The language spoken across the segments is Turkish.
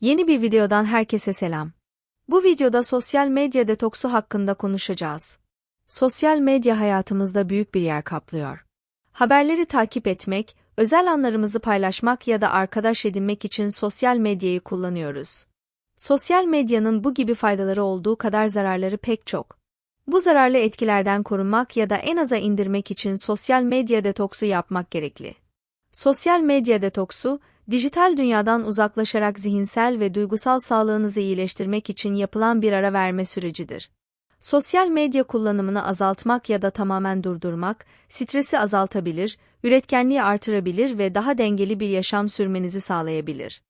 Yeni bir videodan herkese selam. Bu videoda sosyal medya detoksu hakkında konuşacağız. Sosyal medya hayatımızda büyük bir yer kaplıyor. Haberleri takip etmek, özel anlarımızı paylaşmak ya da arkadaş edinmek için sosyal medyayı kullanıyoruz. Sosyal medyanın bu gibi faydaları olduğu kadar zararları pek çok. Bu zararlı etkilerden korunmak ya da en aza indirmek için sosyal medya detoksu yapmak gerekli. Sosyal medya detoksu, dijital dünyadan uzaklaşarak zihinsel ve duygusal sağlığınızı iyileştirmek için yapılan bir ara verme sürecidir. Sosyal medya kullanımını azaltmak ya da tamamen durdurmak, stresi azaltabilir, üretkenliği artırabilir ve daha dengeli bir yaşam sürmenizi sağlayabilir.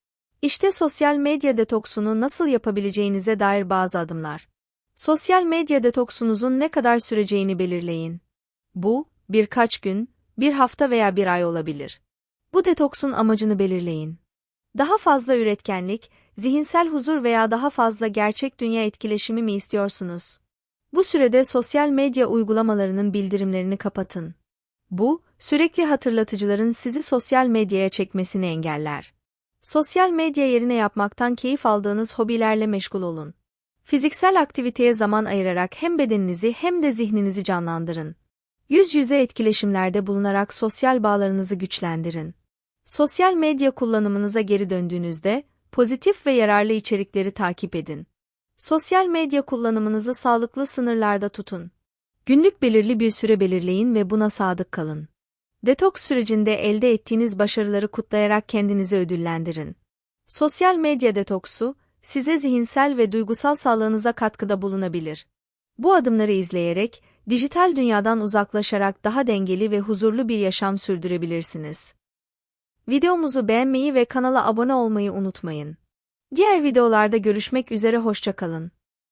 İşte sosyal medya detoksunu nasıl yapabileceğinize dair bazı adımlar. Sosyal medya detoksunuzun ne kadar süreceğini belirleyin. Bu, birkaç gün, bir hafta veya bir ay olabilir. Bu detoksun amacını belirleyin. Daha fazla üretkenlik, zihinsel huzur veya daha fazla gerçek dünya etkileşimi mi istiyorsunuz? Bu sürede sosyal medya uygulamalarının bildirimlerini kapatın. Bu, sürekli hatırlatıcıların sizi sosyal medyaya çekmesini engeller. Sosyal medya yerine yapmaktan keyif aldığınız hobilerle meşgul olun. Fiziksel aktiviteye zaman ayırarak hem bedeninizi hem de zihninizi canlandırın. Yüz yüze etkileşimlerde bulunarak sosyal bağlarınızı güçlendirin. Sosyal medya kullanımınıza geri döndüğünüzde, pozitif ve yararlı içerikleri takip edin. Sosyal medya kullanımınızı sağlıklı sınırlarda tutun. Günlük belirli bir süre belirleyin ve buna sadık kalın. Detoks sürecinde elde ettiğiniz başarıları kutlayarak kendinizi ödüllendirin. Sosyal medya detoksu, size zihinsel ve duygusal sağlığınıza katkıda bulunabilir. Bu adımları izleyerek, dijital dünyadan uzaklaşarak daha dengeli ve huzurlu bir yaşam sürdürebilirsiniz. Videomuzu beğenmeyi ve kanala abone olmayı unutmayın. Diğer videolarda görüşmek üzere hoşçakalın.